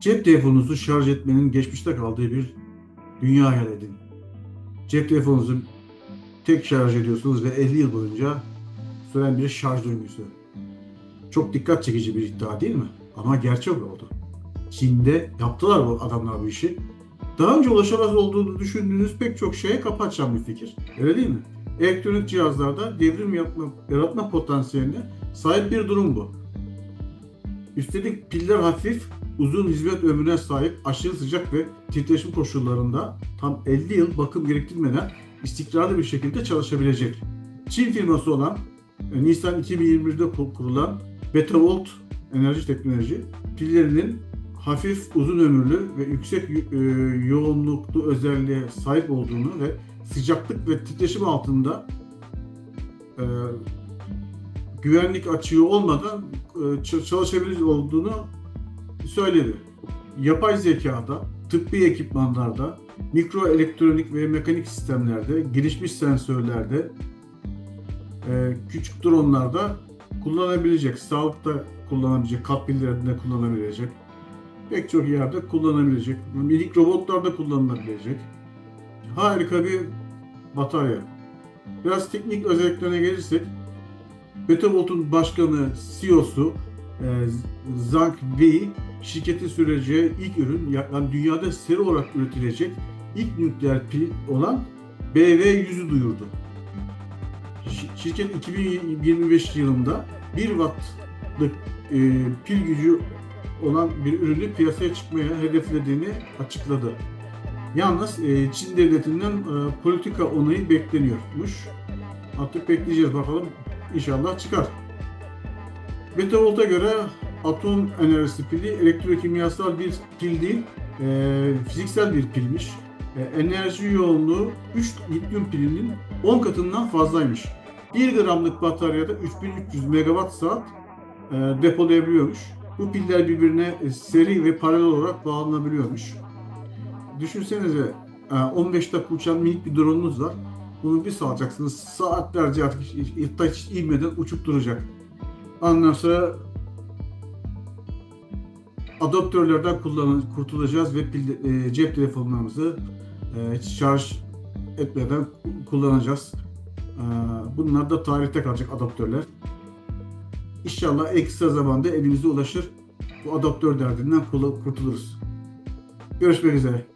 Cep telefonunuzu şarj etmenin geçmişte kaldığı bir dünya hayal edin. Cep telefonunuzu tek şarj ediyorsunuz ve 50 yıl boyunca süren bir şarj döngüsü. Çok dikkat çekici bir iddia değil mi? Ama gerçek oldu. Çin'de yaptılar bu adamlar bu işi. Daha önce ulaşamaz olduğunu düşündüğünüz pek çok şeye kapı bir fikir. Öyle değil mi? Elektronik cihazlarda devrim yapma, yaratma potansiyeline sahip bir durum bu. Üstelik piller hafif, uzun hizmet ömrüne sahip, aşırı sıcak ve titreşim koşullarında tam 50 yıl bakım gerektirmeden istikrarlı bir şekilde çalışabilecek. Çin firması olan e, Nisan 2021'de kur- kurulan Betavolt Enerji Teknoloji pillerinin hafif, uzun ömürlü ve yüksek e, yoğunluklu özelliğe sahip olduğunu ve sıcaklık ve titreşim altında e, güvenlik açığı olmadan e, çalışabilir olduğunu söyledi. Yapay zekada, tıbbi ekipmanlarda, mikro elektronik ve mekanik sistemlerde, gelişmiş sensörlerde, e, küçük dronlarda kullanabilecek, sağlıkta kullanabilecek, kalp pillerinde kullanabilecek, pek çok yerde kullanabilecek, minik robotlarda kullanılabilecek harika bir batarya. Biraz teknik özelliklerine gelirsek, Betavolt'un başkanı, CEO'su e, Zhang Wei şirketi süreceği ilk ürün yani dünyada seri olarak üretilecek ilk nükleer pil olan BV100'ü duyurdu. Şi- Şirket 2025 yılında 1 wattlık e, pil gücü olan bir ürünü piyasaya çıkmaya hedeflediğini açıkladı. Yalnız e, Çin devletinden e, politika onayı bekleniyormuş. Artık bekleyeceğiz bakalım. İnşallah çıkar. Betavolt'a göre atom enerjisi pili elektrokimyasal bir pil değil, e, fiziksel bir pilmiş. E, enerji yoğunluğu 3 lityum pilinin 10 katından fazlaymış. 1 gramlık bataryada 3300 megawatt saat e, depolayabiliyormuş. Bu piller birbirine e, seri ve paralel olarak bağlanabiliyormuş. Düşünsenize e, 15 dakika uçan minik bir drone'unuz var. Bunu bir salacaksınız. Saatlerce artık hiç, hiç inmeden uçup duracak. Ondan sonra adaptörlerden kullan kurtulacağız ve pil, e, cep telefonlarımızı e, hiç şarj etmeden kullanacağız. E, bunlar da tarihte kalacak adaptörler. İnşallah en kısa zamanda elimize ulaşır. Bu adaptör derdinden kurtuluruz. Görüşmek üzere.